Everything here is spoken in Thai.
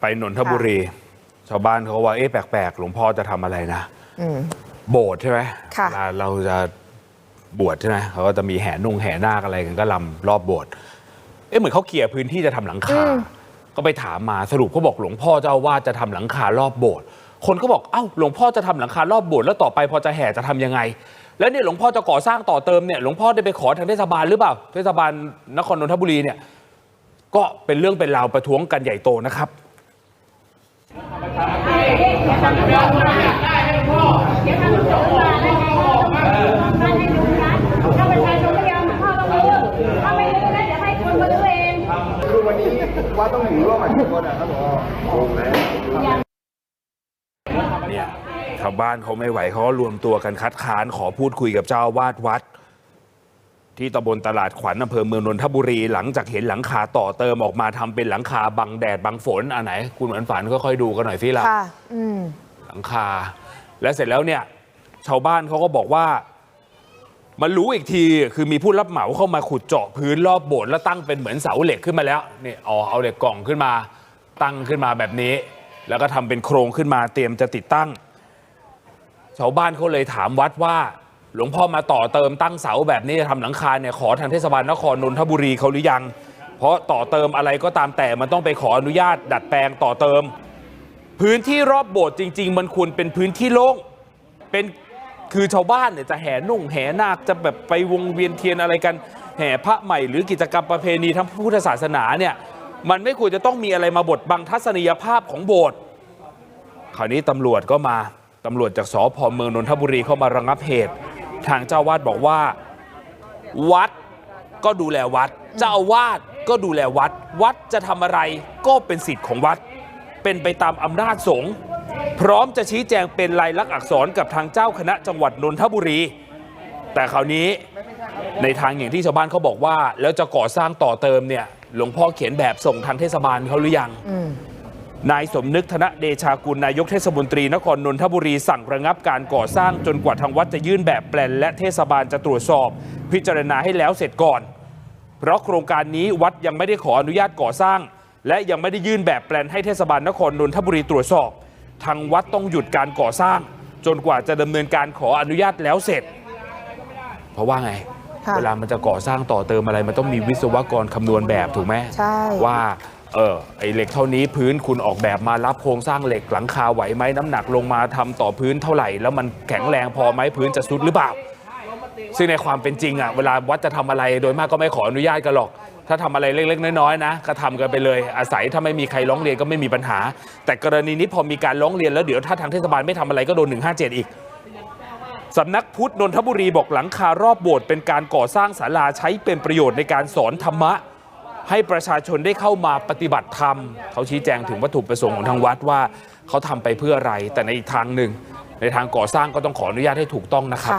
ไปนนทบุรี ชาวบ้านเขาว่าเอ๊ะแปลกๆ หลวงพ่อจะทำอะไรนะอืม โบสถ์ใช่ไหมค่ะ เวลาเราจะบวชใช่ไหมเขาก็จะมีแห่นุ่งแห่นาคอะไรกันก็ลำรอบโบสถ์เอ๊ะเหมือนเขาเขี่ยร์พื้นที่จะทำหลังคาอืมก็ไปถามมาสรุปเขาบอกหลวงพ่อเจ้าอาวาดจะทำหลังคารอบโบสถ์คนก็บอกเอ้าหลวงพ่อจะทำหลังคารอบโบสถ์แล้วต่อไปพอจะแห่จะทำยังไง แล้วเนี่ยหลวงพ่อจะก่อสร้างต่อเติมเนี่ยหลวงพ่อได้ไปขอทางเทศบาลหรือเปล่าเทศบาลนครนนทบุรีเนี่ย ก็เป็นเรื่องเป็นราวประท้วงกันใหญ่โตนะครับ คนมารู้เองคือวันนี้วัดต้องอยู่ร่วมกันทุกคนนะครับผมเนี่ยชาวบ้านเขาไม่ไหวเขาก็รวมตัวกันคัดค้านขอพูดคุยกับเจ้าวาดวัด ที่ตำบลตลาดขวัญอำเภอเมืองนนทบุรี หลังจากเห็นหลังคาต่อเติมออกมาทำเป็นหลังคาบังแดดบังฝนอันไหน คุณเหมือนฝันก็ค่อยๆดูกันหน่อยสิล่ะค่ะอืมหลังคา และเสร็จแล้วเนี่ย ชาวบ้านเขาก็บอกว่ามันรู้อีกทีคือมีผู้รับเหมาเข้ามาขุดเจาะพื้นรอบโบสถ์แล้วตั้งเป็นเหมือนเสาเหล็กขึ้นมาแล้วนี่เอาเอาเหล็กกล่องขึ้นมา ตั้งขึ้นมาแบบนี้ แล้วก็ทำเป็นโครงขึ้นมาเตรียมจะติดตั้ง ชาวบ้านเขาเลยถามวัดว่า หลวงพ่อมาต่อเติมตั้งเสาแบบนี้จะทำหลังคาเนี่ยขอทางเทศบาลนครนนทบุรีเขาหรือยัง เพราะต่อเติมอะไรก็ตามแต่มันต้องไปขออนุญาต ดัดแปลงต่อเติม พื้นที่รอบโบสถ์จริง ๆ มันควรเป็นพื้นที่โล่งเป็นคือชาวบ้านเนี่ยจะแห่นุ่งแห่นาคจะแบบไปวงเวียนเทียนอะไรกัน แห่พระใหม่หรือกิจกรรมประเพณีทางพุทธศาสนาเนี่ยมันไม่ควรจะต้องมีอะไรมาบดบังทัศนียภาพของโบสถ์คราวนี้ตำรวจก็มาตำรวจจากสพเมืองนนทบุรีเข้ามาระงับเหตุ ทางเจ้าวาดบอกว่า วัดก็ดูแลวัด เจ้าอาวาสก็ดูแลวัด วัดจะทำอะไรก็เป็นสิทธิ์ของวัด เป็นไปตามอำนาจสงฆ์พร้อมจะชี้แจงเป็นลายลักษณ์อักษรกับทางเจ้าคณะจังหวัดนนทบุรี แต่คราวนี้ในทางอย่างที่ชาวบ้านเขาบอกว่า แล้วจะก่อสร้างต่อเติมเนี่ยหลวงพ่อเขียนแบบส่งทางเทศบาลเขาหรือยัง นายสมนึกธนเดชากุลนายกเทศมนตรีนครนนทบุรีสั่งระงับการก่อสร้างจนกว่าทางวัดจะยื่นแบบแปลน และเทศบาลจะตรวจสอบ พิจารณาให้แล้วเสร็จก่อน เพราะโครงการนี้วัดยังไม่ได้ขออนุญาตก่อสร้าง และยังไม่ได้ยื่นแบบแปลนให้เทศบาลนครนนทบุรีตรวจสอบ ทางวัดต้องหยุดการก่อสร้าง จนกว่าจะดำเนินการขออนุญาตแล้วเสร็จ เพราะว่าไงค่ะเวลามันจะก่อสร้างต่อเติมอะไรมันต้องมีวิศวกรคำนวณแบบถูกไหมใช่ว่า เออไอเหล็กเท่านี้พื้นคุณออกแบบมารับโครงสร้างเหล็กหลังคาไหวไหมน้ำหนักลงมาทำต่อพื้นเท่าไหร่ แล้วมันแข็งแรงพอไหมพื้นจะซุดหรือเปล่า ซึ่งในความเป็นจริงอะเวลาวัดจะทำอะไรโดยมากก็ไม่ขออนุญาตกันหรอก ถ้าทำอะไรเล็กๆ น้อยๆนะก็ทำกันไปเลย อาศัยถ้าไม่มีใครร้องเรียนก็ไม่มีปัญหา แต่กรณีนี้พอมีการร้องเรียนแล้วเดี๋ยวถ้าทางเทศบาลไม่ทำอะไรก็โดน 157 อีกสำนักพุทธนนทบุรีบอกหลังคารอบโบสถ์เป็นการก่อสร้างศาลาใช้เป็นประโยชน์ในการสอนธรรมะ ให้ประชาชนได้เข้ามาปฏิบัติธรรม เขาชี้แจงถึงวัตถุประสงค์ของทางวัดว่าเขาทำไปเพื่ออะไร แต่ในอีกทางหนึ่งในทางก่อสร้างก็ต้องขออนุญาตให้ถูกต้องนะครับ